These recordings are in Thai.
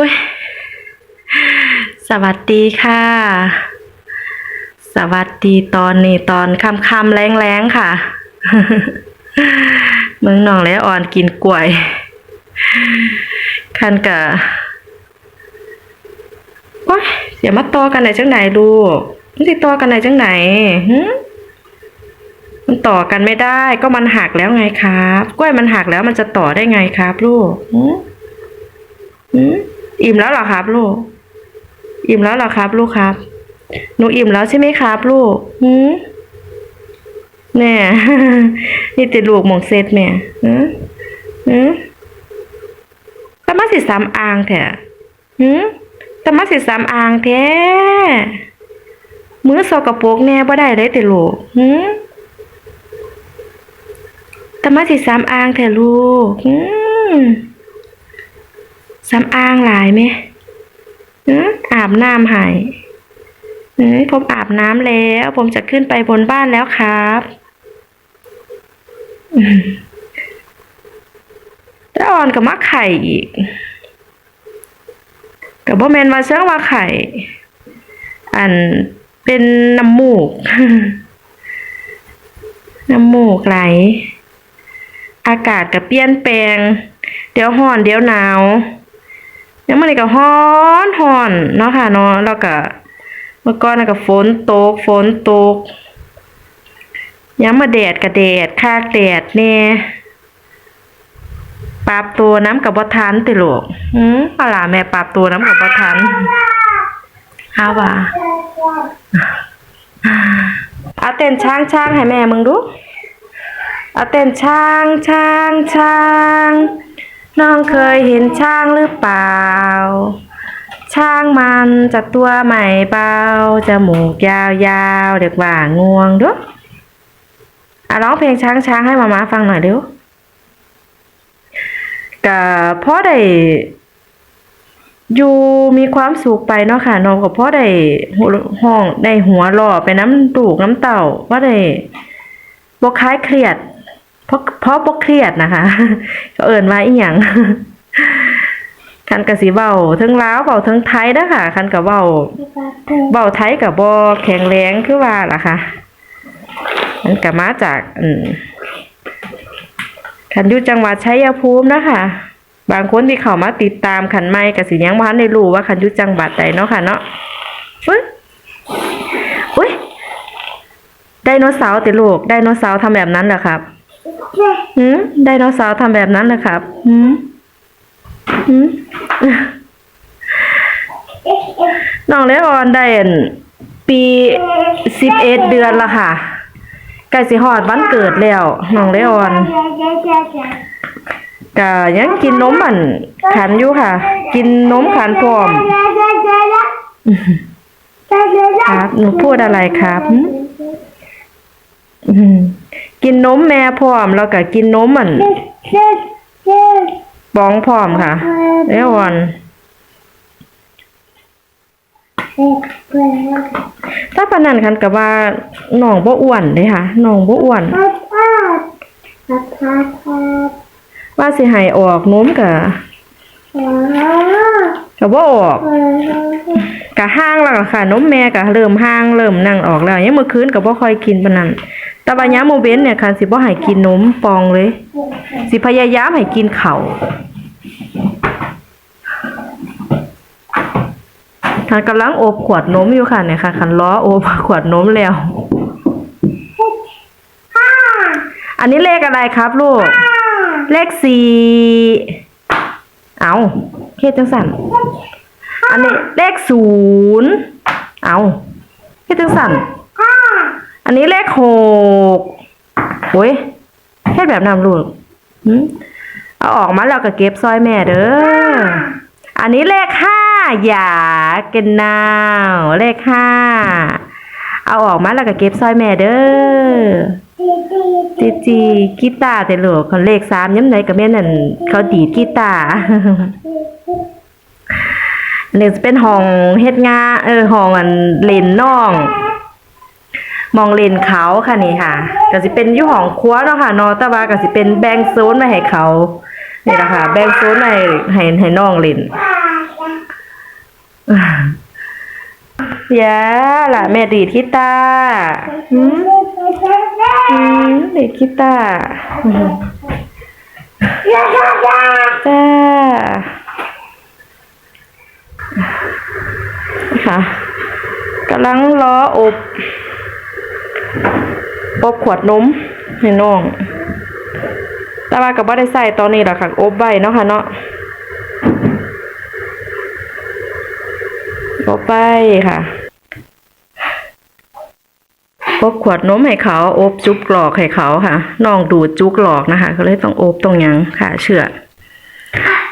อุ้ยสวัสดีค่ะ สวัสดีตอนนี้ตอนค่ำคำๆแรงแรงๆค่ะ เมืองหนองและอ่อนกินกล้วยคันกะโอ้ยเดี๋ยวมาต่อกันไหนจังไหนลูกมันติต่อกันไหนจังไหนหึมันต่อกันไม่ได้ ก็มันหักแล้วไงครับ กล้วยมันหักแล้วมันจะต่อได้ไงครับ ลูกหึหืม อิ่มแล้วเหรอครับ ลูก อิ่มแล้วเหรอครับ ลูกครับ หนูอิ่มแล้วใช่ไหมครับ ลูกหืมแน่นี่ติดลูกหมองเซตแม่หืมหืมแต่มาสิสามอ่างแท้หืมแต่มาสิสามอ่างแท้มือสกปรกแน่บ่ได้เลยติลูกหืมแต่มาสิสามอ่างแท้ลูกหืม สำอางหลายไหมอืมอาบน้ำหายผมอาบน้ำแล้ว ผมจะขึ้นไปบนบ้านแล้วครับแล้วอ่อนกับมะไข่อีกกับบ่แมนว่าเชื่อว่าไข่ อันเป็นน้ำมูก น้ำมูกไหล อากาศก็เปลี่ยนแปลง เดี๋ยวร้อนเดี๋ยวหนาว ยังมันนี่ก็ฮ้อนฮ้อนเนาะค่ะเนาะแล้วก็เมื่อก่อนน่ะก็ฝนตกฝนตกยังมาแดดก็แดดคากแดดแน่ปรับตัวน้ำกับบ่ทันติลูกหืมอาล่ะแม่ปรับตัวน้ำกับบ่ทันเอาว่าเอาเต้นช้างช้างให้แม่มึงดูเอาเต้นช้างช้างช้าง น้องเคยเห็นช้างหรือเปล่า ช้างมันจะตัวใหม่เบาจะหมูกยาวๆเด็กว่างวงด้วยอะร้องเพลงช้างช้างให้มามาฟังหน่อยเร็วก็พอได้อยู่มีความสุขไปเนาะค่ะน้องก็พอได้ห้องได้หัวหล่อไปน้ำตูกน้ำเต่าพอได้บ่คล้ายเครียด เพราะเพราะบ่เครียดนะคะก็เอิ้นว่าอีหยังคันก็สิเว้าเทั้งลาวเว้าเทั้งไทยเด้อค่ะคันก็เว้าเว้าไทยก็บ่แข็งแรงคือว่าล่ะค่ะมันก็มาจากอืมคันอยู่จังหวัดชัยภูมินะคะบางคนที่เข้ามาติดตามคันใหม่ก็สิยังบ่ทันได้รู้ว่าคันอยู่จังหวัดใดเนาะค่ะเนาะอุ๊ยอุ๊ยไดโนเสาร์ติลูกไดโนเสาร์ทำแบบนั้นเหรอครับ หืมไดโนเสาร์ทำแบบนั้นเหรอครับหืมหืมน้องเลออนได้อั่นปีสิบเอ็ดเดือนละค่ะใกล้สิฮอดวันเกิดแล้วน้องเลออนก็ยังกินนมอันขันอยู่ค่ะ กินนมขันพร้อมครับหนูพูดอะไรครับหืมอืม กินนมแม่พร้อมแล้วก็กินนมอันบ้องพร้อมค่ะเลออนถ้าปานนั้นคันก็ว่าน้องบ่อ้วนเด้ค่ะน้องบ่อ้วนว่าสิให้ออกน้มก็ก็บ่าออกก็ห่างแล้วค่ะนมแม่ก็เริ่มห่างเริ่มนั่งออกแล้วยังเมื่อคืนก็บ่ค่อยกินปานนั้น แต่ว่ายามมื้อเว้นเนี่ยคันสิบ่ให้กินนมปองเลย สิพยายามให้กินเข้าคันกำลังโอบขวดนมอยู่ค่ะเนี่ยค่ะคันล้อโอบขวดนมแล้ว อันนี้เลขอะไรครับลูก เลขสี่เอาเคจังสันอันนี้เลขศูนย์เอาเคจังสัน อันนี้เลขหกโอ้ยเฮ็ดแบบนำลูกเอาออกมาแล้วก็เก็บซอยแม่เด้อ อันนี้เลขห้าอย่าเกนนาวเลขห้าเอาออกมาแล้วก็เก็บซอยแม่เด้อจีจีกีตาร์แต่ลูกเขาเลขสามย้ำไหนก็แม่นั่นเขาดีดกีตาร์อันนี้จะเป็นห้องเฮ็ดงาเออห้องอันเล่นน้อง มองเลนเขาค่ะนี่ค่ะก็สิเป็นยู่ห้องครัวเนาะค่ะนาะแต่ว่าก็สิเป็นแบ่งโซนไว้ให้เขานี่แหละค่ะ แบ่งโซนให้ให้ให้น้องเล่นอย่าล่ะแม่ดีดกีตาอืมอืมดีดกีตาจ้าค่ะกำลังรออบ อบขวดนมให้น้อง แต่ว่าก็บ่ได้ใส่ตอนนี้หรอค่ะอบไว้เนาะค่ะเนาะอบไปค่ะอบขวดนมให้เขาอบจุกหลอกให้เขาค่ะน้องดูดจุกหลอกนะคะ ก็เลยต้องอบตรงยังค่ะเชื่อ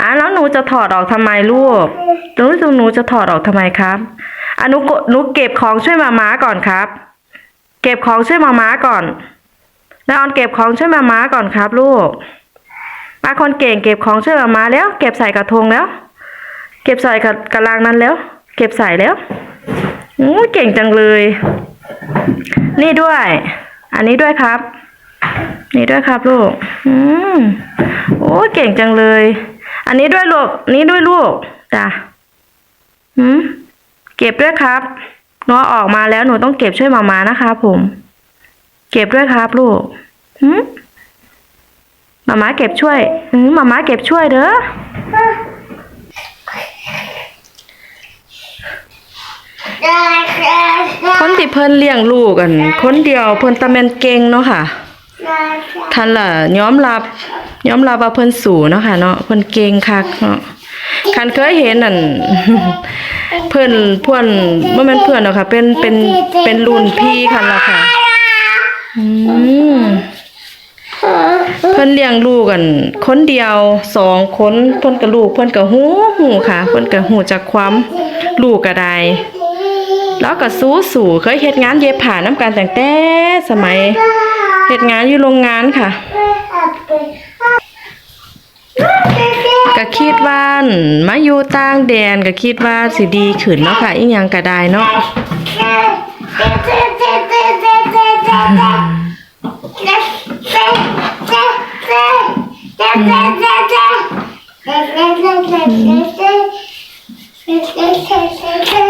อะแล้วหนูจะถอดออกทำไมลูกหนูหนูจะถอดออกทำไมครับอะหนูหนูเก็บของช่วยมาม้าก่อนครับ เก็บของช่วยมาม้าก่อนแล้วออนเก็บของช่วยมาม้าก่อนครับ ลูกมาคนเก่งเก็บของช่วยมาม้าแล้ว เก็บใส่กระทงแล้ว เก็บใส่กระกระลางนั้นแล้ว เก็บใส่แล้วอู้เก่งจังเลย นี่ด้วย อันนี้ด้วยครับ นี่ด้วยครับลูก อืมโอ้เก่งจังเลย อันนี้ด้วยลูก นี่ด้วยลูกจ้ะหืมเก็บด้วยครับ หนูเอาออกมาแล้วหนูต้องเก็บช่วยมามานะคะผม เก็บด้วยครับลูกหืมมามาเก็บช่วยหืมมามาเก็บช่วยเด้อคนที่เพิ่นเลี้ยงลูกกันคนเดียวเพิ่นตะแม่นเก่งเนาะค่ะท่านล่ะยอมรับยอมรับว่าเพิ่นสูเนาะค่ะเนาะเพิ่นเก่งคักเนาะ คันเคยเห็นนั่นเพิ่อนเพื่อนบ่อแม่นเพื่อนเนาะค่ะ เป็นเป็นเป็นรุ่นพี่คันละค่ะอืมเพิ่อนเลี้ยงลูกกันคนเดียวสองคนเพิ่อนกับลูกเพิ่อนก็ฮู้ฮู้ค่ะ เพิ่อนก็ฮู้จักความลูกก็ได้แล้วก็สู้สู่เคยเฮ็ดงานเย็บผ้าน้ำกันตั้งแต่สมัยเฮ็ดงานอยู่โรงงานค่ะ ก็คิดว่ามาอยู่ต่างแดนก็คิดว่าสิดีขึ้นเนาะค่ะอีหยังก็ได้เนาะมั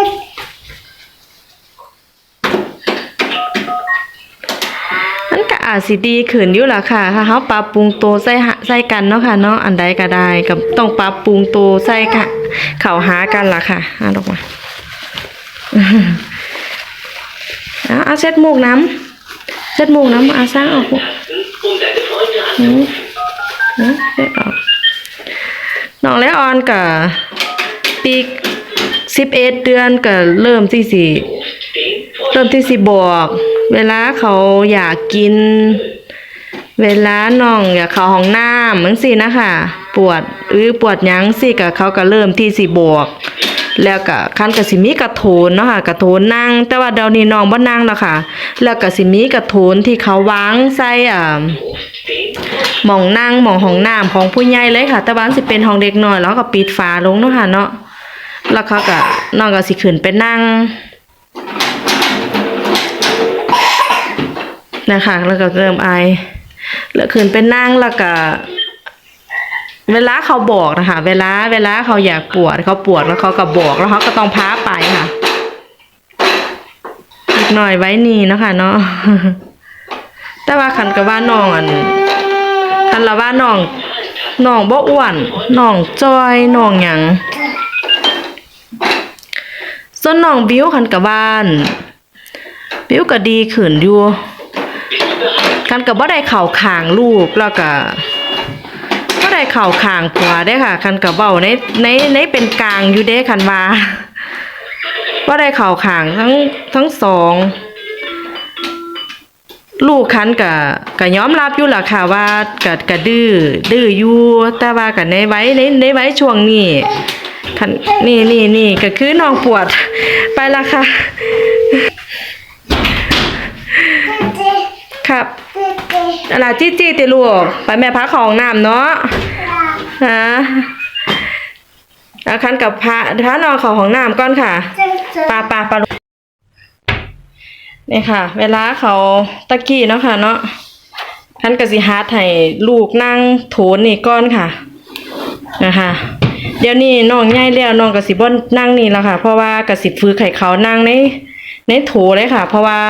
อาจสิดีขึ้นอยู่ล่ะค่ะ ถ้าเฮาปรับปรุงตัวใส่ใส่กันเนาะค่ะเนาะอันใดก็ได้ก็ต้องปรับปรุงตัวใส่ค่ะ เข้าหากันล่ะค่ะอะดอกมาเอาเอาเช็ดมูกน้ำเช็ดมูกน้ำเอาสร้างอกอืมอืมเช็ดออกน้องและออนกับปีสิบเอ็ดเดือนก็เริ่มที่สิเริ่มที่สิบอก เวลาเขาอยากกิน เวลาน้องอยากเข้าห้องน้ำมือนสินะคะ ปวดหรือปวดหยังสิก็เขาก็เริ่มที่สิบอก แล้วก็คันก็สิมีกระโถนเนาะค่ะกระโถนนั่ง แต่ว่าเดี๋ยวนี้น้องบ่นั่งแล้วค่ะ แล้วก็สิมีกระโถนที่เขาวางใส่อ่าหมองนั่งหมองห้องน้ำของผู้ใหญ่เลยค่ะ แต่ว่ามันสิเป็นห้องเด็กน้อยแล้วก็ปิดฝาลงเนาะค่ะเนาะแล้วเขาก็น้องก็สิขึ้นไปนั่ง นะคะแล้วก็เริ่มไอแล้วขึ้นไปนั่งแล้วก็เวลาเขาบอกนะคะ เวลาเวลาเขาอยากปวดเขาปวดแล้วเขาก็บอกแล้วเขาก็ต้องพาไปค่ะอีกหน่อยไว้นี่นะคะเนาะแต่ว่าขันกับว่าน้องอันคันละว่าน้องน้องบ่อ้วนน้องจอยน้องหยังส่วนน้องบิวคันกับบ้านบิวก็ดีขึ้นอยู่ คันกับบ่ได้เข่าขางลูกแล้วก็ก็ได้เข่าคางผัวได้อค่ะคันกับเบ้าในในในเป็นกลางอยู่เด้คันว่าว่าได้เข่าคางทั้งทั้งสองลูกคันกับกับยอมรับอยู่ล่ะค่ะว่ากับกับดื้อดื้ออยู่แต่ว่ากับในไว้ในในไว้ช่วงนี้คันนี่นี่นี่ก็คือน้องปวดไปละค่ะ ครับ อะไรจี้จี้ติลูก ไปแม่พักของน้ำเนาะฮะแล้วคันกับพระพระนอนเของของน้ำก่อนค่ะปลาปลาปลาลูกนี่ค่ะ เวลาเขาตะกี้เนาะค่ะเนาะท่านกสิฮาร์ดให้ลูกนั่งโถนนี่ก้อนค่ะนะคะเดี๋ยวนี้น้องใหญ่แล้วน้องก็สิบ่นั่งนี่แล้วค่ะ เพราะว่าก็สิฝึกให้เขานั่งในในโถเลยค่ะ เพราะว่า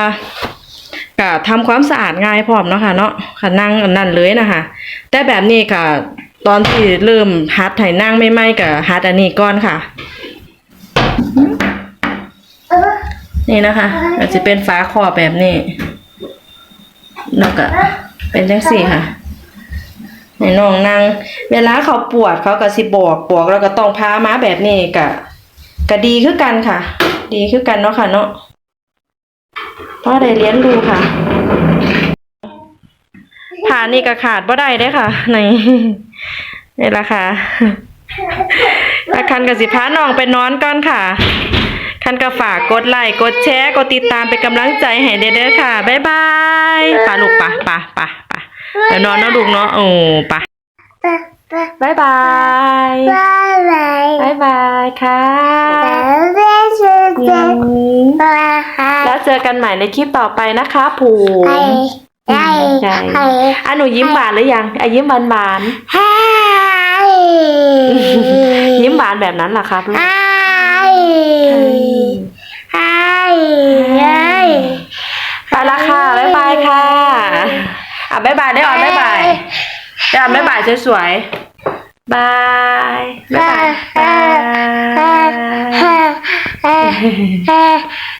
ก็ทำความสะอาดง่ายพร้อมเนาะค่ะเนาะค่ะนั่งนนั้นเลยนะคะ แต่แบบนี้ก็ตอนที่เริ่มฮัดให้นั่งไม่ไม่ๆก็ฮัดอันนี้ก่อนค่ะ นี่นะคะอาจจะเป็นฟ้าคอแบบนี้แล้วก็เป็นจังสี่ค่ะให้น้องนั่งเวลาเขาปวดเขาก็สิบอกบอกแล้วก็ต้องพาม้าแบบนี้ก็ก็ดีคือกันค่ะ ดีคือกันเนาะค่ะเนาะ พราะได้เรียนรู้ค่ะผ่านนี่ก็ขาดบ่ได้เด้ค่ะ ในนี่ละค่ะอาคันกับสิพาน้องไปนอนก่อนค่ะ คันก็ฝากกดไลค์กดแชร์กดติดตามเป็นกำลังใจให้เด้อค่ะ บ๊ายบายป่าลูกป่ะป่ะป่ะป่ะเดี๋ยวนอนเนาะลูกเนาะโอ้ป่ะ บ๊ายบายบ๊ายบายค่ะอืมแล้วเจอกันใหม่ในคลิปต่อไปนะคะผูใช่อะหนูยิ้มหวานหรือยังอะยิ้มหวานหวานๆยิ้มหวานแบบนั้นเหรอครับลูกไปละค่ะ บ๊ายบายค่ะ อะบ๊ายบายได้อ่อนบ๊ายบาย ได้อ่อนบ๊ายบายสวยๆบายบ๊ายบายบาย